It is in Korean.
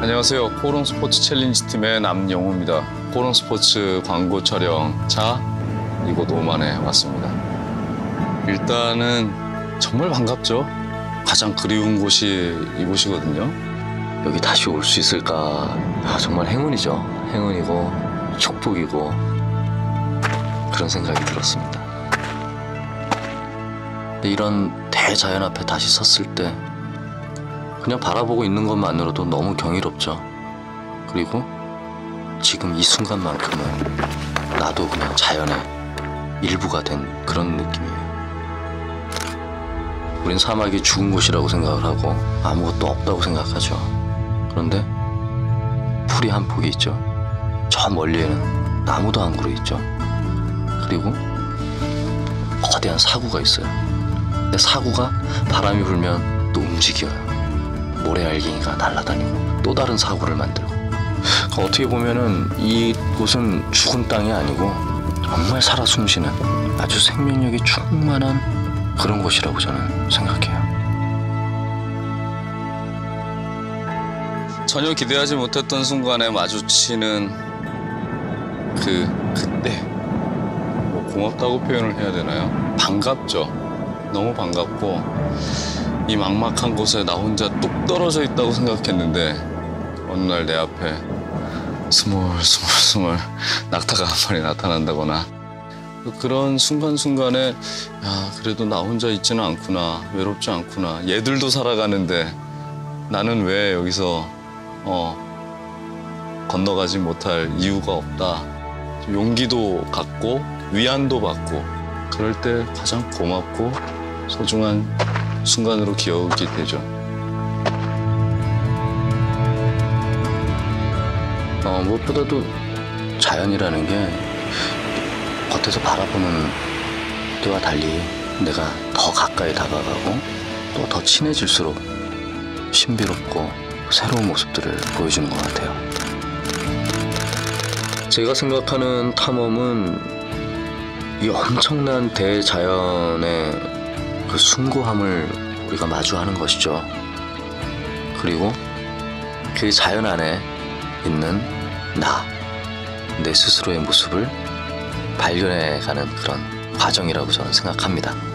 안녕하세요. 포롱 스포츠 챌린지 팀의 남영호입니다. 포롱 스포츠 광고 촬영 자 이곳 오만에 왔습니다. 일단은 정말 반갑죠. 가장 그리운 곳이 이곳이거든요. 여기 다시 올 수 있을까? 아, 정말 행운이죠. 행운이고 축복이고 그런 생각이 들었습니다. 이런 대자연 앞에 다시 섰을 때 그냥 바라보고 있는 것만으로도 너무 경이롭죠. 그리고 지금 이 순간만큼은 나도 그냥 자연의 일부가 된 그런 느낌이에요. 우린 사막이 죽은 곳이라고 생각을 하고 아무것도 없다고 생각하죠. 그런데 풀이 한 폭이 있죠. 저 멀리에는 나무도 한 그루 있죠. 그리고 거대한 사구가 있어요. 근데 사구가 바람이 불면 또 움직여요. 모래알갱이가 날아다니고 또 다른 사구를 만들고. 그러니까 어떻게 보면은 이곳은 죽은 땅이 아니고 정말 살아 숨쉬는 아주 생명력이 충만한 그런 곳이라고 저는 생각해요. 전혀 기대하지 못했던 순간에 마주치는 그 그때 뭐 고맙다고 표현을 해야 되나요? 반갑죠. 너무 반갑고 이 막막한 곳에 나 혼자 뚝 떨어져 있다고 생각했는데 어느 날 내 앞에 스물스물스물 낙타가 한 마리 나타난다거나 그런 순간순간에 야 그래도 나 혼자 있지는 않구나 외롭지 않구나 얘들도 살아가는데 나는 왜 여기서 어 건너가지 못할 이유가 없다. 용기도 갖고 위안도 받고 그럴 때 가장 고맙고 소중한 순간으로 기억이 되죠. 어, 무엇보다도 자연이라는 게 겉에서 바라보는 때와 달리 내가 더 가까이 다가가고 또 더 친해질수록 신비롭고 새로운 모습들을 보여주는 것 같아요. 제가 생각하는 탐험은 이 엄청난 대자연의 그 숭고함을 우리가 마주하는 것이죠. 그리고 그 자연 안에 있는 나, 내 스스로의 모습을 발견해 가는 그런 과정이라고 저는 생각합니다.